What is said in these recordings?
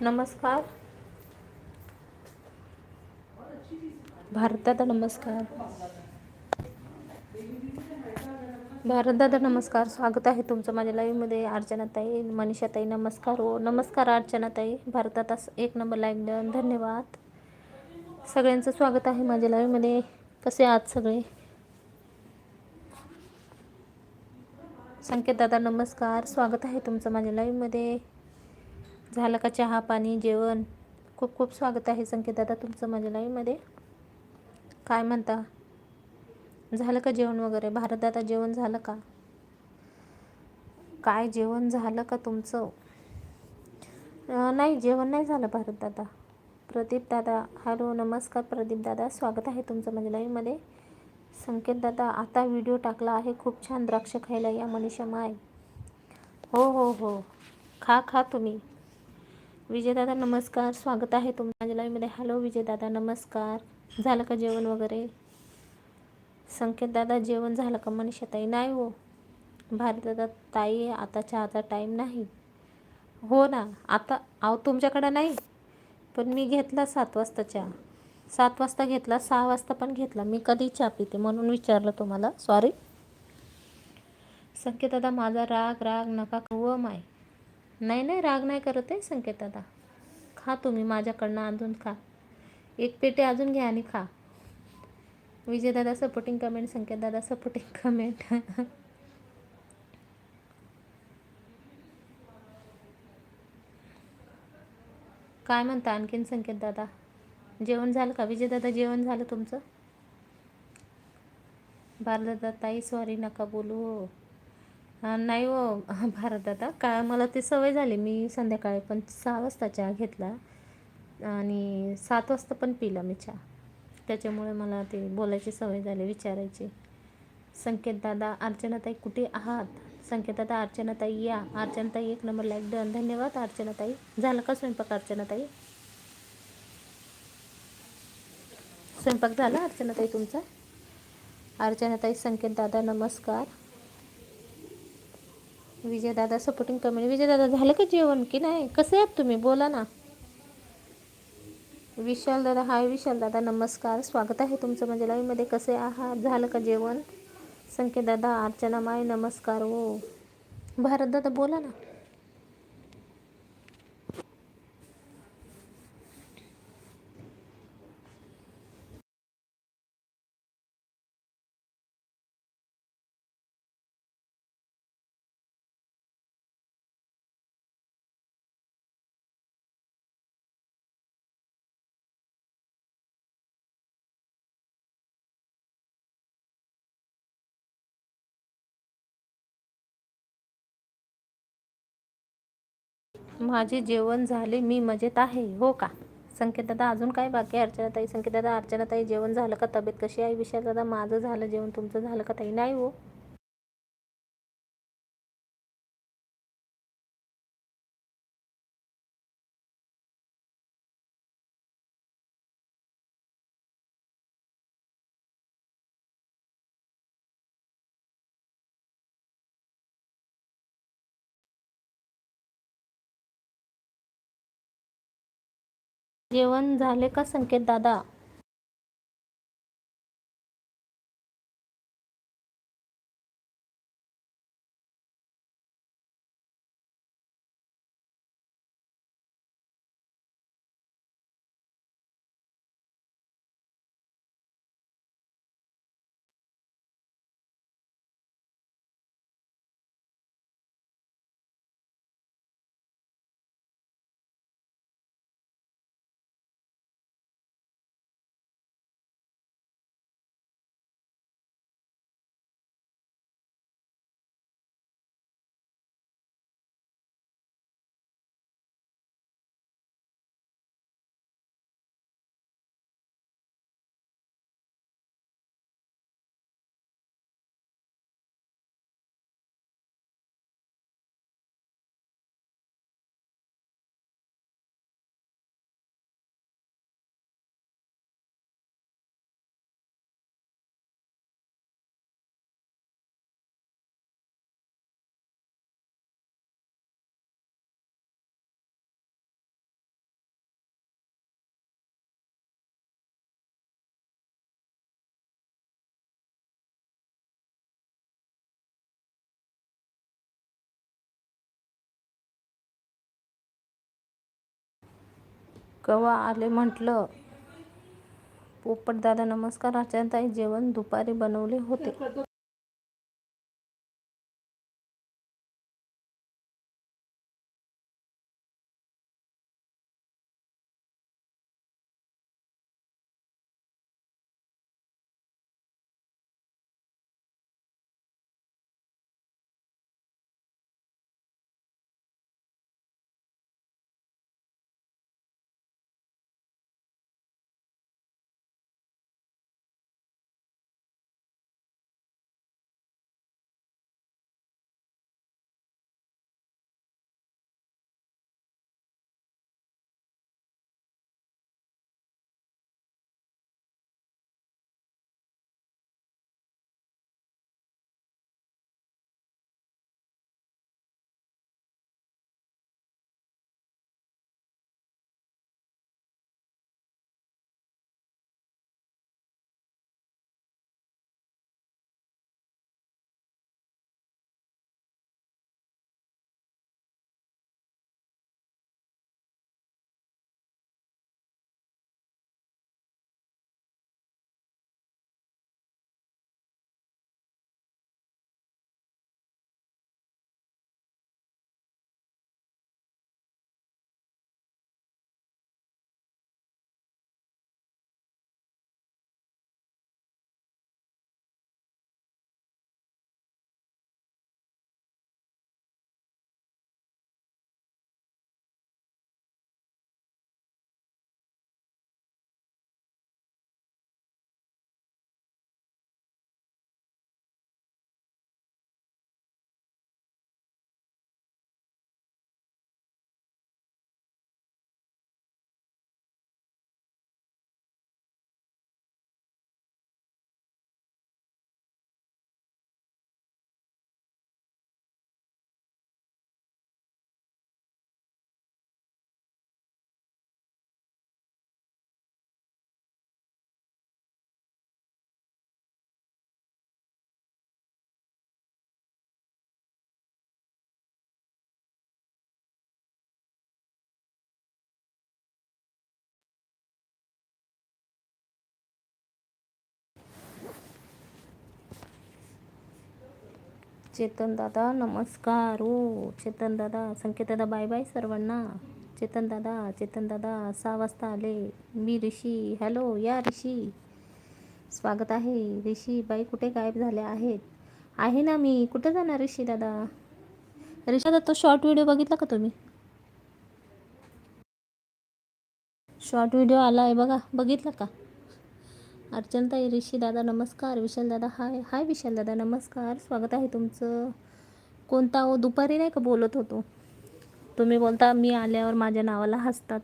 नमस्कार. भारतदादा नमस्कार. भारतदादा नमस्कार. स्वागत आहे तुमचं माझ्या लाईव्हमध्ये अर्चनाताई मनीषाताई नमस्कार हो. नमस्कार अर्चनाताई. भारतात एक नंबर लाईक देऊन धन्यवाद. सगळ्यांचं स्वागत आहे माझ्या लाईव्हमध्ये कसे आहात सगळे? संकेत दादा नमस्कार. स्वागत आहे तुमचं माझ्या लाईव्हमध्ये झालं का चहा पाणी जेवण? खूप खूप स्वागत आहे संकेत दादा तुमचं माझ्या लाईव्हमध्ये. काय म्हणता? झालं का जेवण वगैरे? भारत दादा जेवण झालं का? काय जेवण झालं का तुमचं? नाही जेवण नाही झालं भारत दादा. प्रदीप दादा हॅलो नमस्कार प्रदीप दादा. स्वागत आहे तुमचं माझ्या लाईव्हमध्ये. संकेत दादा आता व्हिडिओ टाकला आहे. खूप छान द्राक्ष खायला या मनीषा माय. हो हो हो. खा खा तुम्ही. विजयदादा नमस्कार. स्वागत आहे तुमच्या माझ्या लाईव्हमध्ये हॅलो विजयदादा नमस्कार. झालं का जेवण वगैरे? संकेत दादा जेवण झालं का मनीषा ताई? नाही हो. भारतदादा ताई आता चहाचा टाईम नाही. हो ना आता अहो तुमच्याकडं नाही. पण मी घेतला सात वाजता चहा सात वाजता घेतला सहा वाजता पण घेतला. मी कधी चहा पिते म्हणून विचारलं तुम्हाला. सॉरी संकेत दादा माझा राग राग नका व हो माय. नाही नाही राग नाही करत आहे संकेत दादा. खा तुम्ही माझ्याकडनं अजून खा. एक पेटे अजून घ्या आणि खा. विजयदादा सपोर्टिंग कमेंट संकेत दादा सपोर्टिंग कमेंट काय म्हणता आणखीन संकेत दादा? जेवण झालं का? विजयदादा जेवण झालं तुमचं? भारतदादा ताई सॉरी नका बोलू. हो नाही हो भारतदादा का मला ते सवय झाली. मी संध्याकाळी पण सहा वाजता चहा घेतला आणि सात वाजता पण पिला मी चहा. त्याच्यामुळे मला ते बोलायची सवय झाली विचारायची. संकेत दादा अर्चनाताई कुठे आहात? संकेत दादा अर्चनाताई या. अर्चनाताई एक नंबर लाईक डन धन्यवाद अर्चनाताई. झालं का स्वयंपाक अर्चनाताई? स्वयंपाक झाला अर्चनाताई तुमचा? अर्चनाताई संकेत दादा नमस्कार. विजयदादा सपोर्टिंग कमेंट विजयदादा झालं का जेवण की नाही? कसे आहात तुम्ही? बोला ना. विशाल दादा हाय विशाल दादा नमस्कार. स्वागत आहे तुमचं म्हणजे लाईव्हमध्ये कसे आहात? झालं का जेवण? संकेत दादा अर्चना माय नमस्कार. ओ भारत दादा बोला ना. माझे जेवण झाले मी मजेत आहे हो का? संकेतदादा अजून काय बाकी आहे अर्चनाताई? संकेतदादा अर्चनाताई जेवण झालं का? तब्येत कशी आहे? विशाल दादा माझं झालं जेवण तुमचं झालं का? ताई नाही हो. जेवण झाले का संकेत दादा? कवा आले म्हटलं? पोपट दादा नमस्कार. ताई जेवण दुपारी बनवले होते. चेतन दादा नमस्कार. ओ चेतन दादा संकेत दादा बाय बाय सर्वांना. चेतन दादा चेतन दादा सहा वाजता आले. मी ऋषी. हॅलो या ऋषी. स्वागत आहे. ऋषी बाई कुठे गायब झाल्या आहेत? आहे ना मी. कुठे जाणार ऋषी दादा? ऋषी दादा तो शॉर्ट व्हिडिओ बघितला का तुम्ही? शॉर्ट व्हिडिओ आला आहे बघा. बघितला का? अर्चनताई ऋषी दादा नमस्कार. विशाल दादा हाय. हाय विशाल दादा नमस्कार. स्वागत आहे तुमचं. कोणता हो? दुपारी नाही का बोलत होतो? तुम्ही बोलता मी आल्यावर माझ्या नावाला हसतात.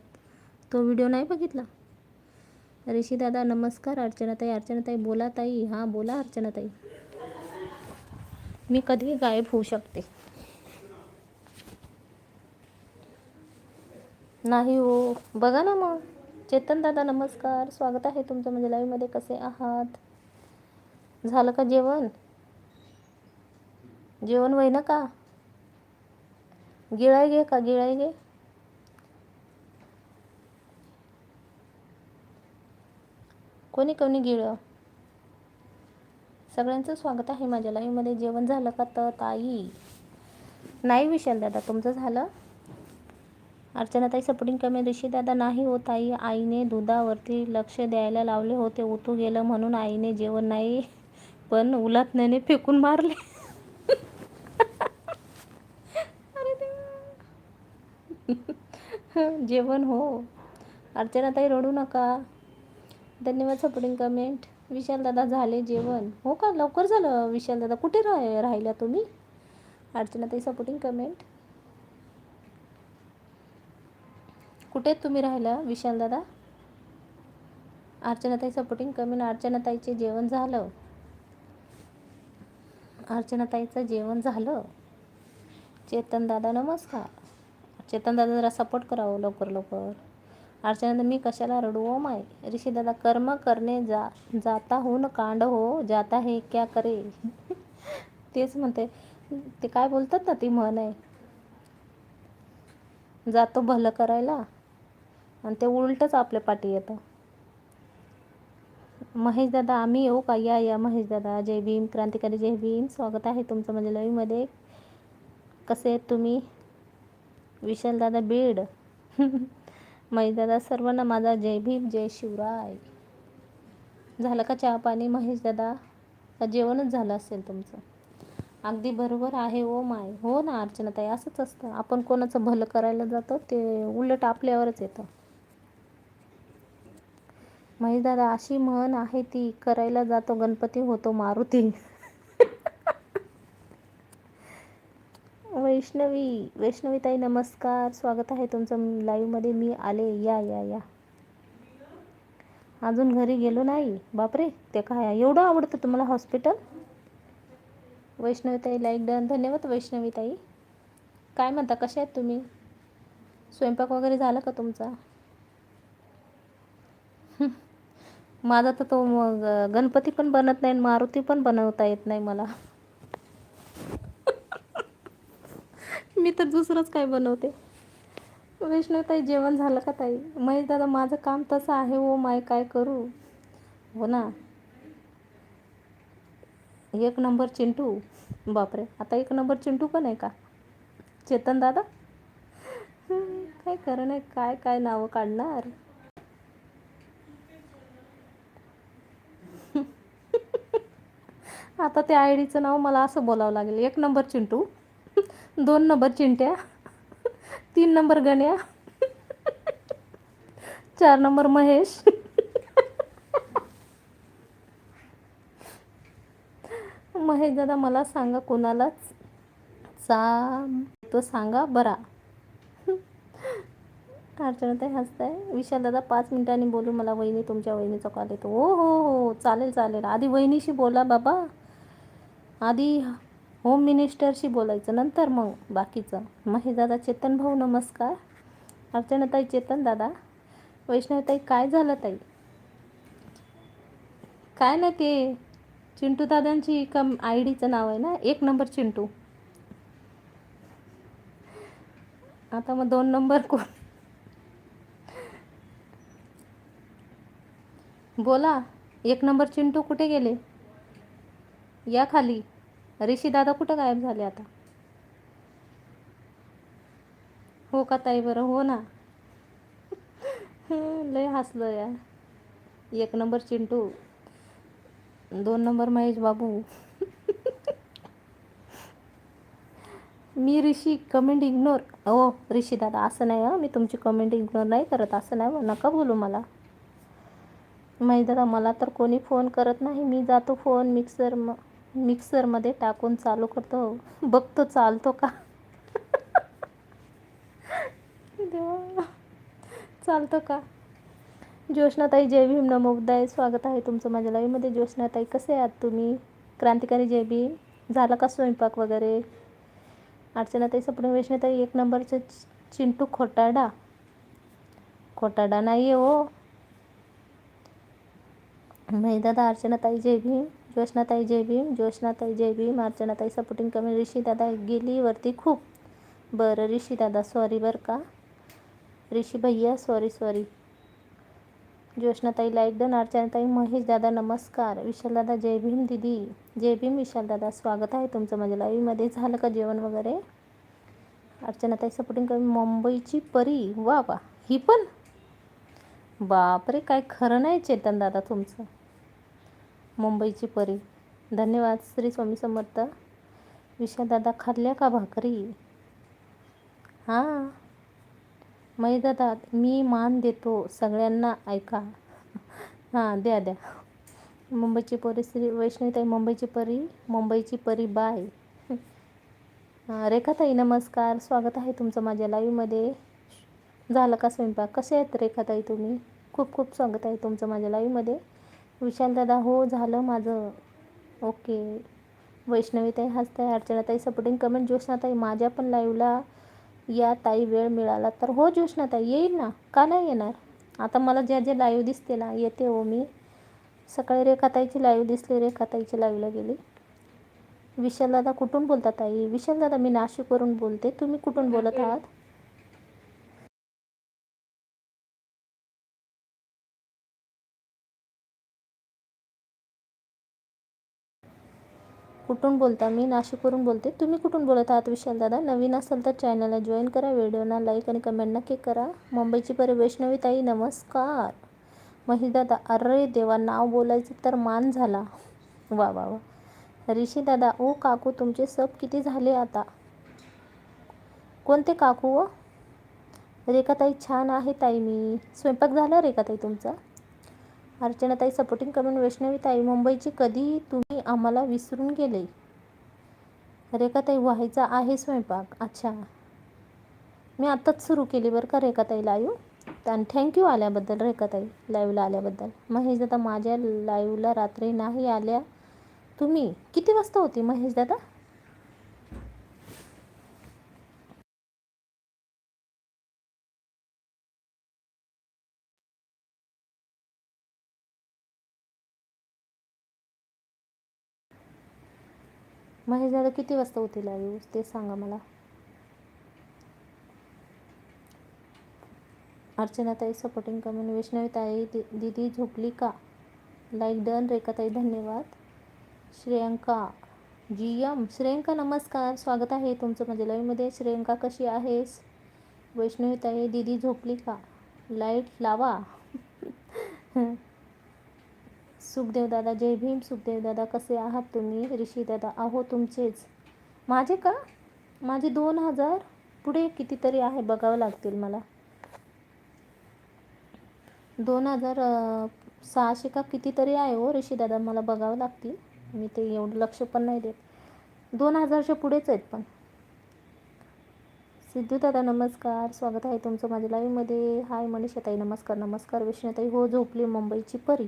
तो व्हिडिओ नाही बघितला? ऋषी दादा नमस्कार. अर्चनाताई अर्चनाताई बोला ताई. हां बोला अर्चनाताई. मी कधी गायब होऊ शकते? नाही हो. बघा ना मग. चेतन दादा नमस्कार. स्वागत आहे तुमचं म्हणजे लाईव्हमध्ये कसे आहात? झालं का जेवण? जेवण वय ना का? गिळाय घे का? गिळाय घे. कोणी कोणी गिळ? सगळ्यांचं स्वागत आहे माझ्या लाईव्हमध्ये जेवण झालं का तर ताई? नाही विशाल दादा तुमचं झालं? अर्चनाताई सपोर्टिंग कमी ऋषी दादा नाही होत आई आईने दुधावरती लक्ष द्यायला लावले होते. उतू गेलं म्हणून आईने जेवण नाही पण उलातण्याने फेकून मारले. जेवण हो. अर्चनाताई रडू नका. धन्यवाद सपोर्टिंग कमेंट. विशाल दादा झाले जेवण. हो का? लवकर झालं विशाल दादा. कुठे राह राहिल्या तुम्ही? अर्चनाताई सपोर्टिंग कमेंट. कुठे तुम्ही राहिला विशाल दादा? अर्चनाताई सपोर्टिंग कमी अर्चनाताईचे जेवण झालं. अर्चनाताईचं जेवण झालं. चेतन दादा नमस्कार. चेतन दादा जरा सपोर्ट करावं हो लवकर लवकर. अर्चना मी कशाला रडू ओ माय? ऋषी दादा कर्म करणे जा जाता हो न कांड हो जाता हे क्या करे? तेच म्हणते. ते काय बोलतात ना ती म्हण आहे. जातो भलं करायला. आणि ते उलटंच आपल्या पाठी येतं. महेश दादा आम्ही येऊ का? या या महेश दादा. जय भीम. क्रांतिकारी जय भीम. स्वागत आहे तुमचं म्हणजे लवीमध्ये कसे आहेत तुम्ही? विशाल दादा बीड. महेश दादा सर्वांना माझा जय भीम जय शिवराय. झालं का चहा पाणी महेश दादा? का जेवणच झालं असेल तुमचं? अगदी बरोबर आहे ओ माय. हो ना अर्चनाताई असंच असतं. आपण कोणाचं भलं करायला जातो ते उलट आपल्यावरच येतं. दादा अशी म्हण आहे ती करायला जातो गणपती होतो मारुती. वैष्णवी वैष्णवीताई नमस्कार. स्वागत आहे तुमचं लाईव्हमध्ये मी आले. या या या. अजून घरी गेलो नाही? बापरे ते काय एवढं आवडतं तुम्हाला हॉस्पिटल वैष्णवीताई लाईक डन धन्यवाद वैष्णवीताई. काय म्हणता? कशा आहेत तुम्ही? स्वयंपाक वगैरे झाला का तुमचा? माझा तर तो मग गणपती पण बनत नाही मारुती पण बनवता येत नाही मला. मी तर दुसरंच काय बनवते? वैष्णवताई जेवण झालं का ताई? महेश दादा माझं काम तसं आहे हो माय काय करू? हो ना? एक नंबर चिंटू? बापरे आता एक नंबर चिंटू पण आहे का? चेतन दादा? काय खरं नाही काय काय नावं काढणार? आता त्या आय डीचं नाव मला असं बोलावं लागेल. एक नंबर चिंटू दोन नंबर चिंट्या तीन नंबर गण्या चार नंबर महेश. महेश दादा मला सांगा कोणालाच चा तो सांगा बरा. अर्चनाताई हसताय. विशाल दादा पाच मिनिटांनी बोलू मला वहिनी तुमच्या वहिनीचा कॉल येतो. हो हो हो चालेल चालेल. आधी वहिनीशी बोला बाबा. आधी होम मिनिस्टरशी बोलायचं नंतर मग बाकीचं. मग हे दादा चेतन भाऊ नमस्कार. अर्चनाताई चेतन दादा. वैष्णवताई काय झालं ताई? काय नाही ते चिंटू दादांची कम आय डीचं नाव आहे ना? एक नंबर चिंटू. आता मग दोन नंबर कोण? बोला एक नंबर चिंटू कुठे गेले? या खाली. ऋषी दादा कुठं गायब झाले आता? हो का ताई? बरं हो ना. लय हसलं या एक नंबर चिंटू दोन नंबर महेश बाबू. मी ऋषी कमेंट इग्नोर हो ऋषी दादा असं नाही हं. मी तुमची कमेंट इग्नोर नाही करत असं नाही नका बोलू मला. महेश दादा मला तर कोणी फोन करत नाही. मी जातो फोन मिक्सर मग मिक्सरमध्ये टाकून चालू करतो. बघतो चालतो का? देवा. चालतो का? ज्योष्णाताई जय भीम नमोदाय स्वागत आहे तुमचं माझ्या लाईव्हमध्ये ज्योष्णाताई कसे आहात तुम्ही? क्रांतिकारी जय भीम. झाला का स्वयंपाक वगैरे? अर्चनाताई सपने वैष्णताई एक नंबरचे चिंटू खोटाडा. खोटाडा नाही आहे हो. दादा अर्चनाताई जय भीम. ज्योत्स्नाताई जय भीम ज्योत्नाताई जय भीम अर्चनाताई सपोर्टिंग कमी ऋषीदादा गेली वरती खूप. बरं ऋषीदादा सॉरी बरं का. ऋषी भैया सॉरी सॉरी ज्योत्स्नाताई लाईक डन अर्चनाताई महेश दादा नमस्कार. विशालदादा जय भीम दिदी. जय भीम विशालदादा स्वागत आहे तुमचं माझ्या लाईव्हमध्ये झालं का जेवण वगैरे? अर्चनाताई सपोर्टिंग कमी मुंबईची परी. वा वा. ही पण? बापरे काय खरं नाही चेतन दादा तुमचं. मुंबईची परी. धन्यवाद. श्री स्वामी समर्थ. विशाल दादा खाल्ल्या का भाकरी? हां. मै दादा मी मान देतो. सगळ्यांना ऐका. हां द्या द्या. मुंबईची परी श्री वैष्णवीताई मुंबईची परी मुंबईची परी बाय. रेखाताई नमस्कार. स्वागत आहे तुमचं माझ्या लाईव्हमध्ये झालं का स्वयंपाक? कसे आहेत रेखाताई तुम्ही? खूप खूप स्वागत आहे तुमचं माझ्या लाईव्हमध्ये विशाल दादा हो झालं माझं. ओके. वैष्णवीताई हसताय अर्चनाताई सपोर्टिंग कमेंट ज्योत्स्नाताई माझ्या पण लाईव्हला या ताई वेळ मिळाला तर. हो ज्योत्स्नाताई येईल ना? का नाही येणार? आता मला ज्या जे लाईव्ह दिसते ना येते हो मी. सकाळी रेखाताईची लाईव्ह दिसली रेखाताईची लाईव्हला गेली. विशाल दादा कुठून बोलता ताई? विशाल दादा मी नाशिकवरून बोलते. तुम्ही कुठून बोलत आहात? कुठून बोलता? मी नाशिकवरून बोलते. तुम्ही कुठून बोलत आहात विशाल दादा? नवीन असाल तर चॅनलला जॉईन करा. व्हिडिओना लाईक आणि कमेंट नक्की करा. मुंबईची परी वैष्णवी ताई नमस्कार. महेश दादा अरे देवा नाव बोलायचं तर मान झाला. वा वा वा. ऋषी दादा ओ काकू तुमचे सब किती झाले आता? कोणते काकू व रेखाताई छान आहे ताई मी. स्वयंपाक झाला रेखाताई तुमचा? अर्चनाताई सपोर्टिंग कमेंट वैष्णवीताई मुंबईची कधी तुम्ही आम्हाला विसरून गेले. रेखाताई व्हायचा आहे स्वयंपाक. अच्छा. मी आत्ताच सुरू केली बरं का रेखाताई लाईव्ह आणि थँक्यू आल्याबद्दल रेखाताई लाईव्हला आल्याबद्दल. महेश दादा माझ्या लाईव्हला रात्री नाही आल्या. तुम्ही किती वाजता होती महेश दादा? महेश दादा किती वाजता होती येऊ ते सांगा मला. अर्चनाताई सपोर्टिंग कमेंट वैष्णवी ताई दि दिदी झोपली का? लाईक डन रेखाताई धन्यवाद. श्रेयंका जी एम श्रेयंका नमस्कार. स्वागत आहे तुमचं माझ्या लाईव्हमध्ये श्रेयंका कशी आहेस? वैष्णवी ताई दिदी झोपली का? लाइट लावा. सुखदेवदादा जय भीम सुखदेवदादा कसे आहात तुम्ही? ऋषीदादा आहो तुमचेच. माझे का? माझे दोन हजार पुढे कितीतरी आहे बघावं लागतील मला. दोन हजार सहाशे का कितीतरी आहे हो ऋषीदादा मला बघावं लागतील. मी ते एवढं लक्ष पण नाही देत. दोन हजारच्या पुढेच आहेत पण. सिद्धू दादा नमस्कार. स्वागत आहे तुमचं माझ्या लाईव्हमध्ये हाय मनीषाताई नमस्कार नमस्कार. विष्णुताई हो झोपली मुंबईची परी.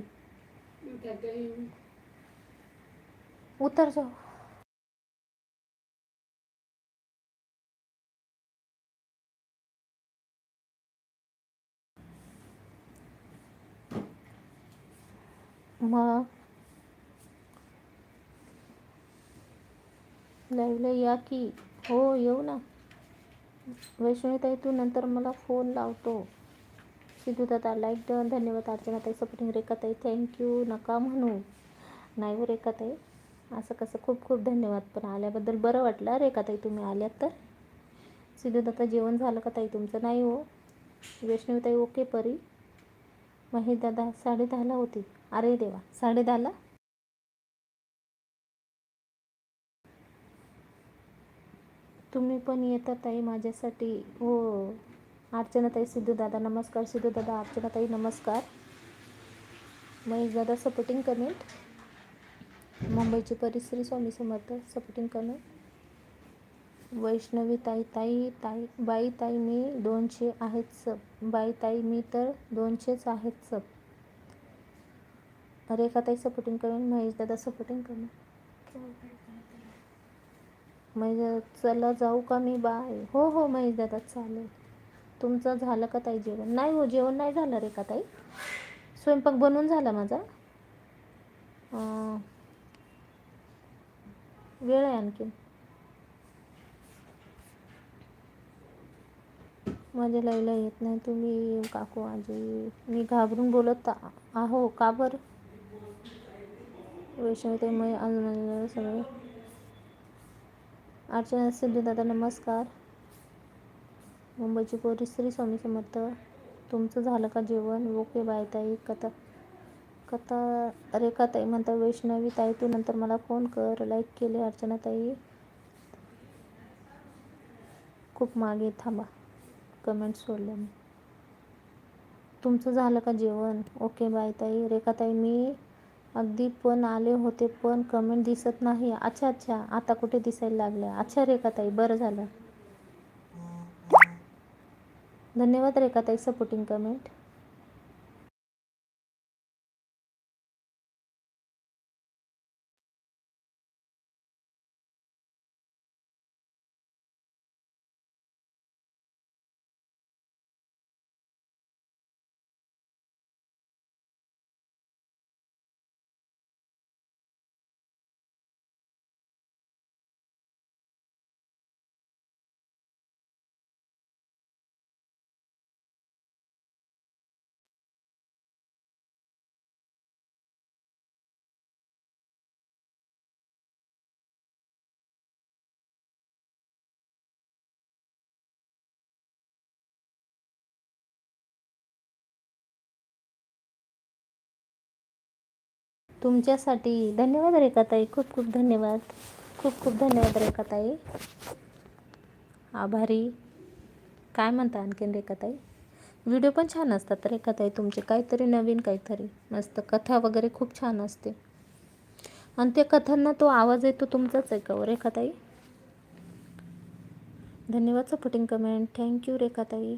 उतर जाऊ मग? लाईव्हला या की. हो येऊ ना. वैष्णवीताई तू नंतर मला फोन लावतो. सिद्धू दादा लाईक डन धन्यवाद. अर्चनाताई सपोर्टिंग रेखाताई थँक्यू नका म्हणू. नाही हो रेखाताई असं कसं? खूप खूप धन्यवाद पण आल्याबद्दल बरं वाटलं. रेखाताई तुम्ही आल्यात तर. सिद्धूदाता जेवण झालं का ताई तुमचं? नाही हो. वैष्णवीताई ओके परी. महेश दादा साडे दहाला होती. अरे देवा साडे दहाला तुम्ही पण येता ताई माझ्यासाठी. हो. अर्चनाताई सिद्धू दादा नमस्कार. सिद्धू दादा अर्चनाताई नमस्कार. महेशदादा सपोर्टिंग कमेंट मुंबईची परिसरी स्वामी समर्थ सपोर्टिंग कमेंट वैष्णवी ताई ताई ताई बाई ताई मी दोनशे आहेत सब बाई ताई मी तर दोनशेच आहेत सब रेखाताई सपोर्टिंग कमेंट महेश दादा सपोर्टिंग कमेंट मग चला जाऊ का मी बाय हो हो महेश दादा चालेल. तुमचं झालं का ताई जेवण? नाही हो जेवण नाही झालं रे का ताई? स्वयंपाक बनवून झाला माझा. वेळ आहे आणखीन. माझ्या लाईला येत नाही तुम्ही काकू आजी. मी घाबरून बोलत आहो का बरं? वैष्णवी मग सगळे अर्चना सिद्धू दादा नमस्कार. मुंबईची पोरी श्री स्वामी समर्थ तुमचं झालं का जेवण? ओके बाय ताई कथा कथा रेखा ताई म्हणता वैष्णवी ताई तू नंतर मला फोन कर. लाईक केले अर्चना ताई. खूप मागे थांबा. कमेंट सोडल्या मी. तुमचं झालं का जेवण? ओके बाय ताई. रेखा ताई मी अगदी पण आले होते पण कमेंट दिसत नाही. अच्छा अच्छा आता कुठे दिसायला लागल्या? अच्छा रेखाताई बरं झालं. धन्यवाद रेखाताई सपोर्टिंग कमेंट तुमच्यासाठी धन्यवाद रेखाताई. खूप खूप धन्यवाद. खूप खूप धन्यवाद रेखाताई. आभारी. काय म्हणता आणखीन रेखाताई? व्हिडिओ पण छान असतात रेखाताई तुमचे. काहीतरी नवीन काहीतरी मस्त. कथा वगैरे खूप छान असते. आणि त्या कथांना तो आवाज येतो तुमचाच आहे का रेखाताई. धन्यवाद सपोर्टिंग कमेंट थँक्यू रेखाताई.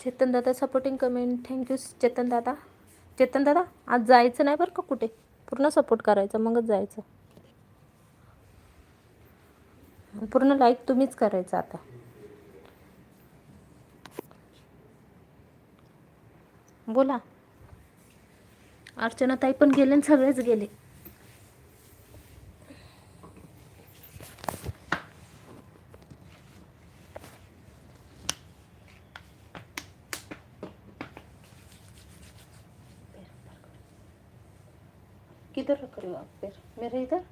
चेतन दादा सपोर्टिंग कमेंट थँक्यू चेतन दादा. चेतन दादा आज जायचं नाही बरं का कुठे? पूर्ण सपोर्ट करायचा मगच जायचं. पूर्ण लाईक तुम्हीच करायचं आता. बोला. अर्चना ताई पण गेले आणि सगळेच गेले किधर रख रहे हो आप पैर मेरे इधर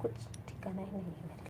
कुछ ठिकाना ही नहीं है मेरे